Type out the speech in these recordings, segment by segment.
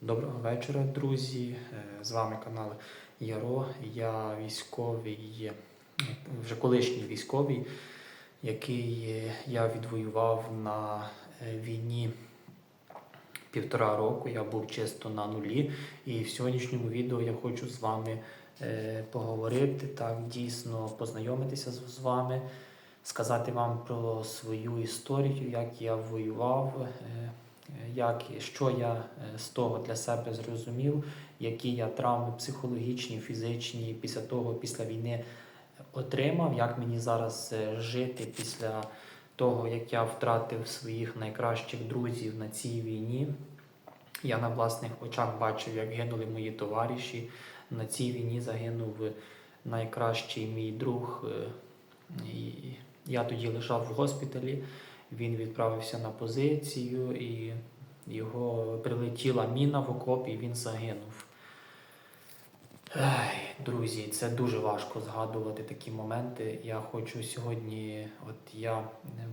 Доброго вечора, друзі. Е, З вами канал Яро. Я військовий, вже колишній військовий, який е, я відвоював на е, війні півтора року. Я був чисто на нулі. І в сьогоднішньому відео я хочу з вами поговорити, так дійсно познайомитися з вами, сказати вам про свою історію, як я воював. Е, як, що я е, з того для себе зрозумів, які я травми психологічні, фізичні після того, після війни отримав, як мені зараз е, жити після того, як я втратив своїх найкращих друзів на цій війні. Я на власних очах бачив, як гинули мої товариші. На цій війні загинув найкращий мій друг. е, І я тоді лежав в госпіталі. Він відправився на позицію, і його прилетіла міна в окоп, і він загинув. Ай, друзі, це дуже важко згадувати такі моменти. Я хочу сьогодні, от я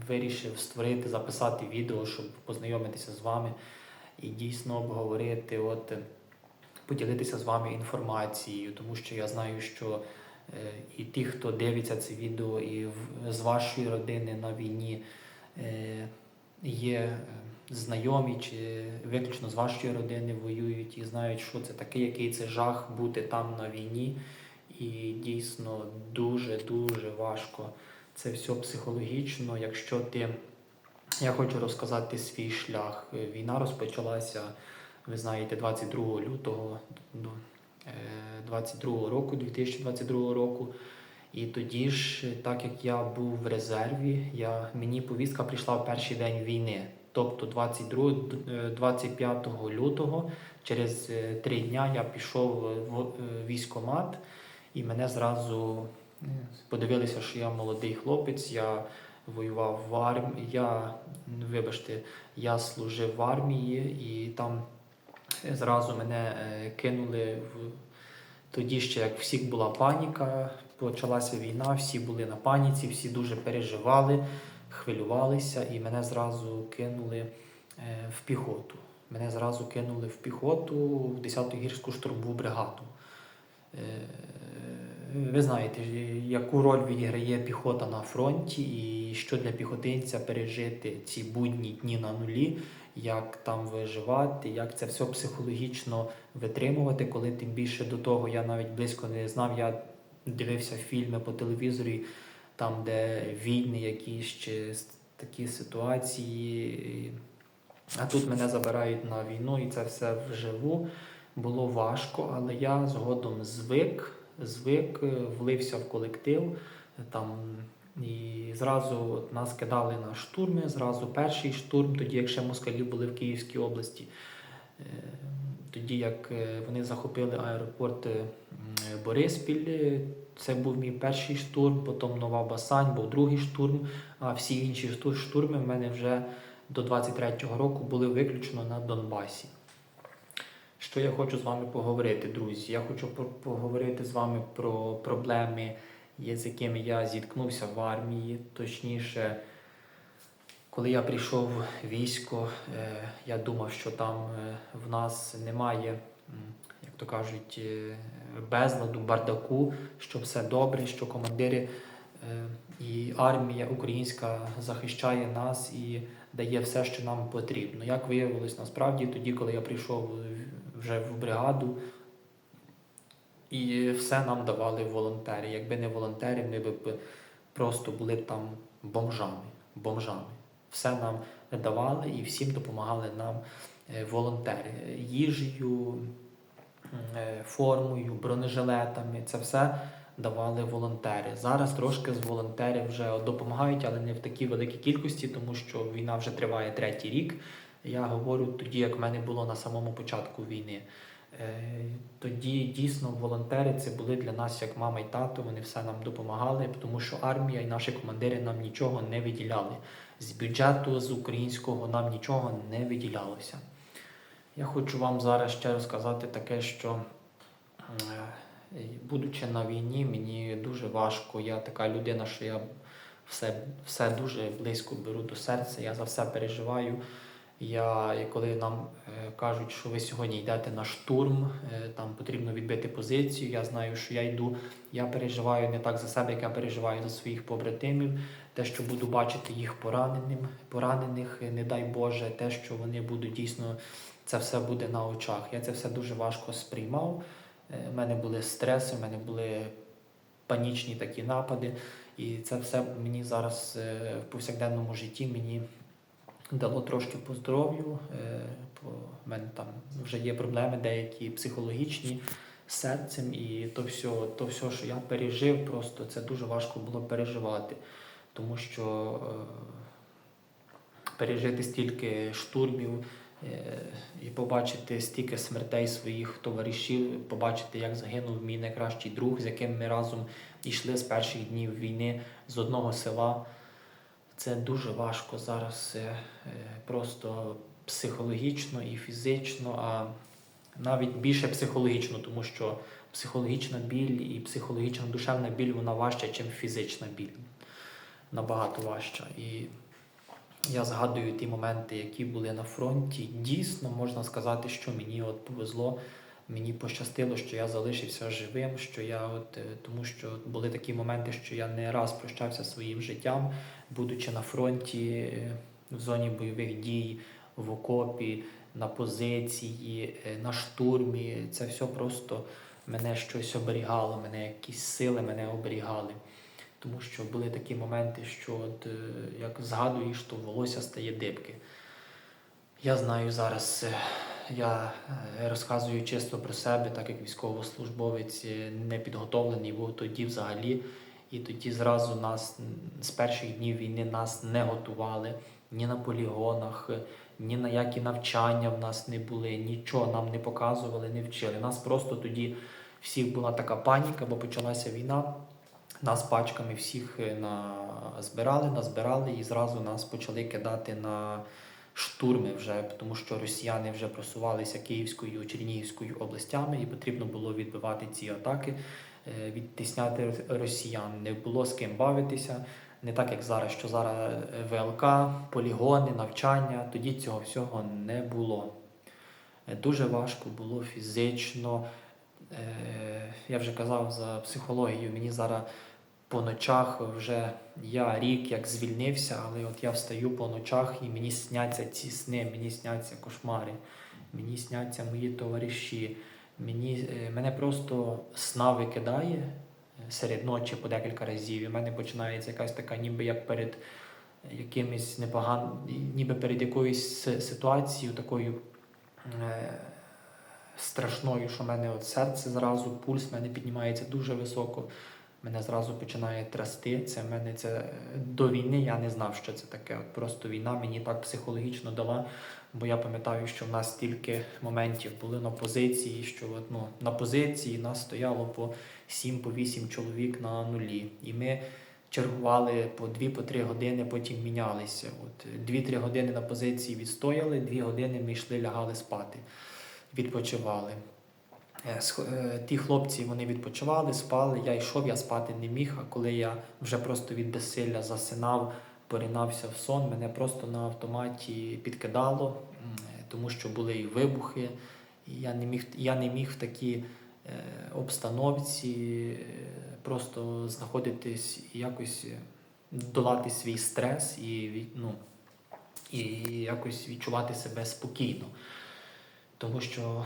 вирішив створити, записати відео, щоб познайомитися з вами і дійсно обговорити, от поділитися з вами інформацією, тому що я знаю, що е, і ті, хто дивиться це відео, і з вашої родини на війні є е, знайомі чи виключно з вашої родини воюють і знають, що це таке, який це жах бути там на війні. І дійсно дуже-дуже важко це все психологічно. Якщо ти. Я хочу розказати свій шлях. Е, Війна розпочалася, ви знаєте, 22 лютого ну, е, 22 року, 2022 року. І тоді ж, так як я був в резерві, я, мені повістка прийшла в перший день війни. Тобто 22, е, 25 лютого, через е, три дня я пішов в е, військкомат, і мене зразу е, подивилися, що я молодий хлопець, я воював в армії, я, вибачте, я служив в армії, і там е, зразу мене е, кинули в тоді ще як всіх була паніка, почалася війна, всі були на паніці, всі дуже переживали, хвилювалися, і мене зразу кинули е, в піхоту. Мене зразу кинули в піхоту в 10-ту гірську штурмову бригаду. Е, Ви знаєте, яку роль відіграє піхота на фронті, і що для піхотинця пережити ці будні дні на нулі, як там виживати, як це все психологічно витримувати, коли тим більше до того я навіть близько не знав. Я дивився фільми по телевізорі, там, де війни, якісь чи такі ситуації. А тут мене забирають на війну, і це все вживу. Було важко, але я згодом звик, звик, влився в колектив. Там і зразу нас кидали на штурми, зразу перший штурм, тоді як ще москалі були в Київській області. Е, Тоді як е, вони захопили аеропорт е, Бориспіль, це був мій перший штурм, потім Нова Басань, був другий штурм, а всі інші штурми в мене вже до 23-го року були виключно на Донбасі. Що я хочу з вами поговорити, друзі? Я хочу поговорити з вами про проблеми, з якими я зіткнувся в армії. Точніше, коли я прийшов в військо, е, я думав, що там е, в нас немає, як то кажуть, е, безладу, бардаку, що все добре, що командири і армія українська захищає нас і дає все, що нам потрібно. Як виявилось насправді, тоді, коли я прийшов вже в бригаду, і все нам давали волонтери. Якби не волонтери, ми б просто були б там бомжами. бомжами. Все нам давали і всім допомагали нам е, волонтери їжею, е, формою, бронежилетами. Це все давали волонтери. Зараз трошки з волонтерів вже допомагають, але не в такій великій кількості, тому що війна вже триває третій рік. Я говорю тоді, як в мене було на самому початку війни. Е, Тоді дійсно волонтери це були для нас як мама і тато. Вони все нам допомагали, тому що армія і наші командири нам нічого не виділяли. З бюджету з українського нам нічого не виділялося. Я хочу вам зараз ще розказати таке, що е, будучи на війні, мені дуже важко. Я така людина, що я все, все дуже близько беру до серця, я за все переживаю. Я, коли нам е, кажуть, що ви сьогодні йдете на штурм, е, там потрібно відбити позицію, я знаю, що я йду. Я переживаю не так за себе, як я переживаю за своїх побратимів. Те, що буду бачити їх пораненим, поранених, е, не дай Боже, те, що вони будуть дійсно, це все буде на очах. Я це все дуже важко сприймав. У мене були стреси, у мене були панічні такі напади. І це все мені зараз в повсякденному житті мені дало трошки по здоров'ю. Е, по в мене там вже є проблеми деякі психологічні з серцем, і то все, то все, що я пережив, просто це дуже важко було переживати, тому що е, пережити стільки штурмів. е, І побачити стільки смертей своїх товаришів, побачити, як загинув мій найкращий друг, з яким ми разом йшли з перших днів війни з одного села. Це дуже важко зараз е, е, просто психологічно і фізично, а навіть більше психологічно, тому що психологічна біль і психологічна душевна біль вона важча, ніж фізична біль. Набагато важча. І я згадую ті моменти, які були на фронті. Дійсно, можна сказати, що мені от повезло. Мені пощастило, що я залишився живим, що я от е, тому, що були такі моменти, що я не раз прощався своїм життям, будучи на фронті, е, в зоні бойових дій, в окопі, на позиції, е, на штурмі. Це все просто мене щось оберігало, мене якісь сили мене оберігали. Тому що були такі моменти, що от, як згадуєш, то волосся стає дибки. Я знаю зараз, я е, розказую чисто про себе, так як військовослужбовець е, не підготовлений був тоді взагалі. І тоді зразу нас з перших днів війни нас не готували ні на полігонах, ні на які навчання в нас не були, нічого нам не показували, не вчили. Нас просто тоді всіх була така паніка, бо почалася війна. Нас пачками всіх е, на... збирали, назбирали і зразу нас почали кидати на штурми вже, тому що росіяни вже просувалися Київською, Чернігівською областями, і потрібно було відбивати ці атаки, е, відтисняти росіян. Не було з ким бавитися. Не так, як зараз, що зараз е, ВЛК, полігони, навчання. Тоді цього всього не було. Е, Дуже важко було фізично. Я вже казав за психологію. Мені зараз по ночах вже я рік як звільнився, але от я встаю по ночах і мені сняться ці сни, мені сняться кошмари, мені сняться мої товариші. Мені, е, мене просто сна викидає е, серед ночі по декілька разів. І в мене починається якась така, ніби як перед якимось непоган... ніби перед якоюсь ситуацією такою е... страшною, що в мене от серце зразу, пульс в мене піднімається дуже високо. Мене зразу починає трясти. Це мене це до війни я не знав, що це таке. От просто війна мені так психологічно дала. Бо я пам'ятаю, що в нас стільки моментів були на позиції, що от, ну, на позиції нас стояло по 7 по чоловік на нулі. І ми чергували по 2-3 години, потім мінялися. От 2-3 години на позиції відстояли, 2 години ми йшли, лягали спати, відпочивали. Е, е, Ті хлопці вони відпочивали, спали. Я йшов, я спати не міг. А коли я вже просто від безсилля засинав, поринався в сон, мене просто на автоматі підкидало, тому що були і вибухи. Я не міг, я не міг в такій е, обстановці просто знаходитись і якось долати свій стрес і, ну, і якось відчувати себе спокійно. Тому що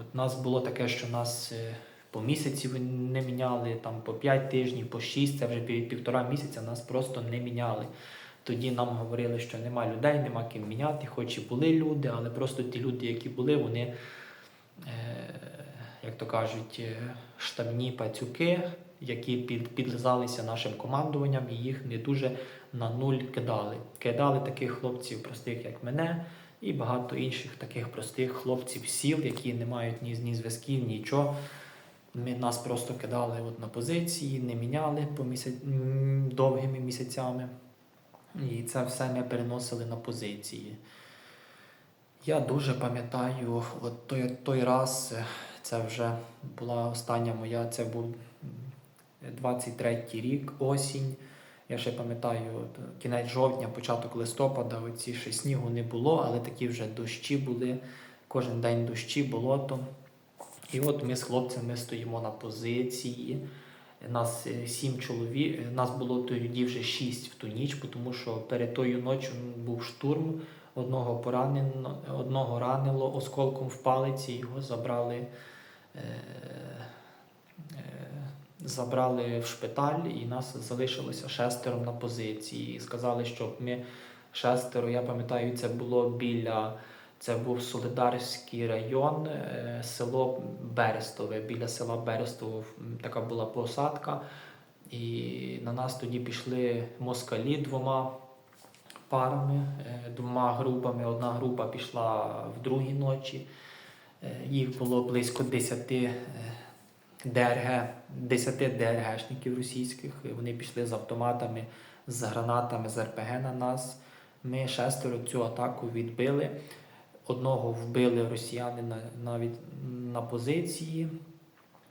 от нас було таке, що нас е, по місяці не міняли, там по 5 тижнів, по 6, це вже півтора місяця нас просто не міняли. Тоді нам говорили, що нема людей, нема ким міняти, хоч і були люди, але просто ті люди, які були, вони, е, як то кажуть, е, штабні пацюки, які під, підлизалися нашим командуванням і їх не дуже на нуль кидали. Кидали таких хлопців простих, як мене, і багато інших таких простих хлопців сіл, які не мають ні, ні зв'язків, нічого. Ми нас просто кидали от на позиції, не міняли по місяць, довгими місяцями. І це все ми переносили на позиції. Я дуже пам'ятаю, от той, той раз, це вже була остання моя, це був 23-й рік, осінь. Я ще пам'ятаю, кінець жовтня, початок листопада, оці ще снігу не було, але такі вже дощі були. Кожен день дощі, болото. І от ми з хлопцями стоїмо на позиції. Нас е, сім чоловік, е, нас було тоді вже шість в ту ніч, тому що перед тою ночі був штурм. Одного поранено, одного ранило осколком в палиці, його забрали, е, е, забрали в шпиталь, і нас залишилося шестеро на позиції. Сказали, щоб ми шестеро, я пам'ятаю, це було біля. Це був Солидарський район, е, село Берестове. Біля села Берестово така була посадка. І на нас тоді пішли москалі двома парами, е, двома групами. Одна група пішла в другій ночі. Е, Їх було близько 10 е, ДРГ, 10 ДРГшників російських. Вони пішли з автоматами, з гранатами, з РПГ на нас. Ми шестеро цю атаку відбили. Одного вбили росіяни навіть на позиції,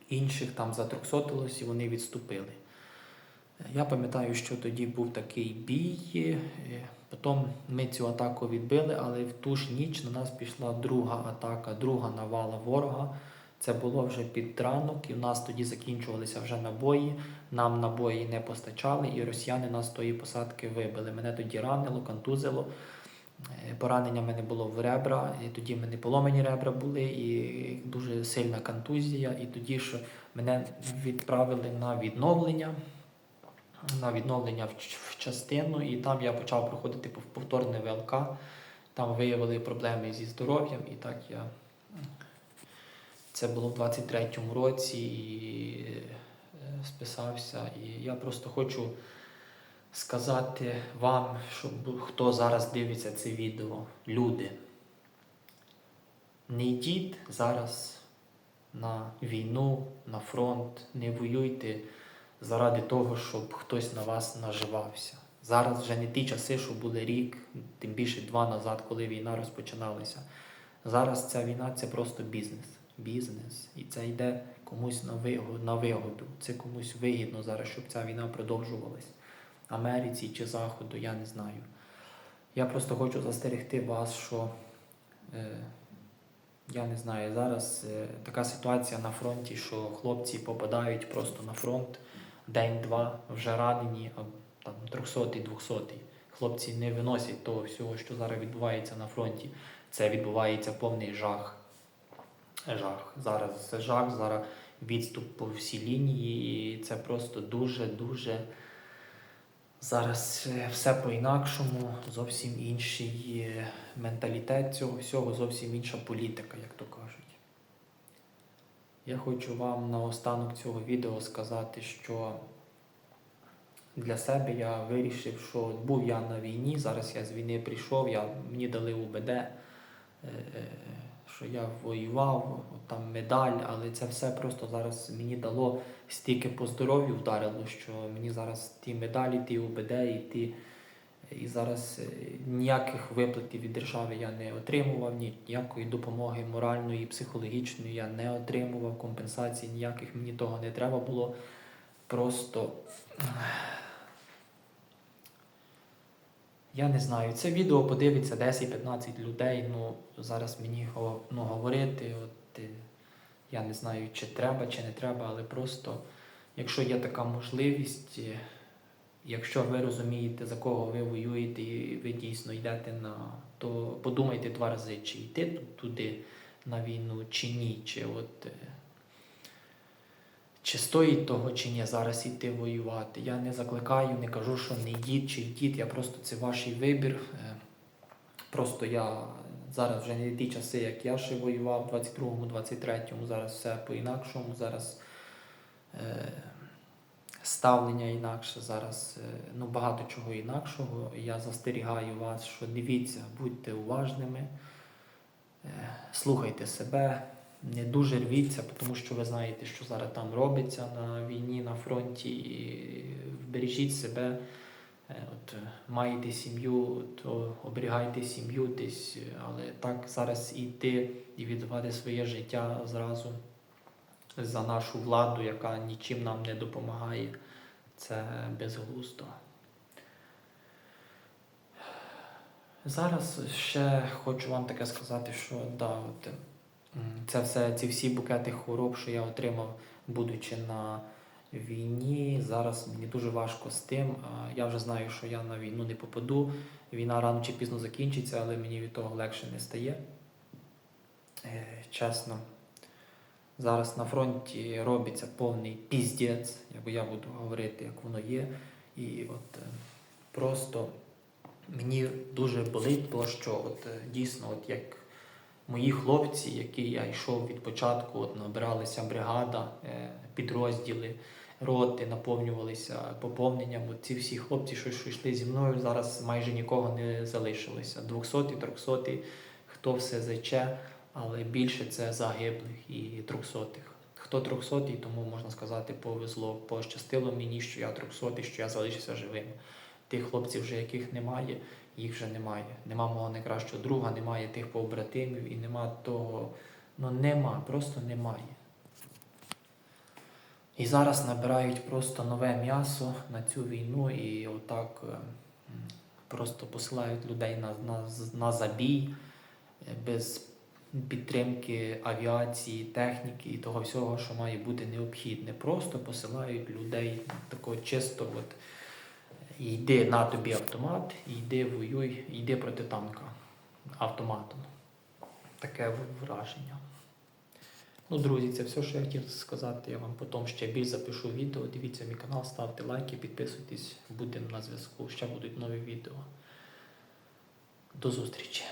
інших там затрьохсотилось і вони відступили. Я пам'ятаю, що тоді був такий бій. Потім ми цю атаку відбили, але в ту ж ніч на нас пішла друга атака, друга навала ворога. Це було вже під ранок, і в нас тоді закінчувалися вже набої. Нам набої не постачали, і росіяни нас з тої посадки вибили. Мене тоді ранило, контузило. Е, Поранення в мене було в ребра, і тоді мене поломані ребра були, і дуже сильна контузія. І тоді ж мене відправили на відновлення, на відновлення в, частину, і там я почав проходити пов- повторне ВЛК. Там виявили проблеми зі здоров'ям, і так я. Це було в 23-му році і е, списався. І я просто хочу сказати вам, щоб хто зараз дивиться це відео, люди, не йдіть зараз на війну, на фронт, не воюйте заради того, щоб хтось на вас наживався. Зараз вже не ті часи, що були рік, тим більше два назад, коли війна розпочиналася. Зараз ця війна це просто бізнес. Бізнес. І це йде комусь на вигоду. Це комусь вигідно зараз, щоб ця війна продовжувалась. Америці чи Заходу, я не знаю. Я просто хочу застерегти вас, що е, я не знаю, зараз е, така ситуація на фронті, що хлопці попадають просто на фронт день-два, вже ранені, там 300-й, 200-й. Хлопці не виносять того всього, що зараз відбувається на фронті. Це відбувається повний жах. Жах. Зараз це жах, зараз відступ по всій лінії, і це просто дуже-дуже. Зараз все по-інакшому, зовсім інший е, менталітет цього всього, зовсім інша політика, як то кажуть. Я хочу вам наостанок цього відео сказати, що для себе я вирішив, що був я на війні, зараз я з війни прийшов, я, мені дали УБД, е, е, що я воював, там медаль, але це все просто зараз мені дало стільки по здоров'ю вдарило, що мені зараз ті медалі, ті УБД і ті. І зараз е, ніяких виплатів від держави я не отримував, ні- ніякої допомоги моральної, психологічної я не отримував, компенсацій ніяких мені того не треба було. Просто я не знаю, це відео подивиться 10-15 людей. Ну зараз мені ну, говорити, от е, я не знаю, чи треба, чи не треба, але просто, якщо є така можливість, е, якщо ви розумієте, за кого ви воюєте, і ви дійсно йдете на то подумайте два рази, чи йти ту- туди на війну, чи ні, чи от. Чи стоїть того, чи ні, зараз йти воювати. Я не закликаю, не кажу, що не йдіть чи йдіть. Я просто це ваш вибір. Е, Просто я зараз вже не ті часи, як я ще воював в 22-му, 23-му, зараз все по-інакшому. Зараз е, ставлення інакше, зараз е, ну, багато чого інакшого. Я застерігаю вас, що дивіться, будьте уважними, е, слухайте себе, не дуже рвіться, тому що ви знаєте, що зараз там робиться на війні, на фронті. І Бережіть себе, е, от маєте сім'ю, то оберігайте сім'ю десь, але так зараз іти і віддавати своє життя зразу за нашу владу, яка нічим нам не допомагає, це безглуздо. Зараз ще хочу вам таке сказати, що да, от, це все, ці всі букети хвороб, що я отримав, будучи на війні. Зараз мені дуже важко з тим. Я вже знаю, що я на війну не попаду. Війна рано чи пізно закінчиться, але мені від того легше не стає. Е, Чесно. Зараз на фронті робиться повний піздець, якби я буду говорити, як воно є. І от е, просто мені дуже болить, бо що от е, дійсно, от як мої хлопці, які я йшов від початку, от набиралися бригада, е, підрозділи, роти наповнювалися поповненням. От ці всі хлопці, що, йшли зі мною, зараз майже нікого не залишилося. 200 300 хто все заче, але більше це загиблих і трьохсотих. Хто трьохсотий, тому можна сказати, повезло, пощастило мені, що я трьохсотий, що я залишився живим. Тих хлопців, вже яких немає, їх вже немає. Нема мого найкращого друга, немає тих побратимів і нема того. Ну нема, просто немає. І зараз набирають просто нове м'ясо на цю війну і отак е, просто посилають людей на, на, на забій е, без підтримки авіації, техніки і того всього, що має бути необхідне. Просто посилають людей такого чисто, от йди на тобі автомат, йди воюй, йди проти танка автоматом. Таке враження. Ну, друзі, це все, що я хотів сказати. Я вам потім ще більш запишу відео. Дивіться мій канал, ставте лайки, підписуйтесь, будемо на зв'язку. Ще будуть нові відео. До зустрічі!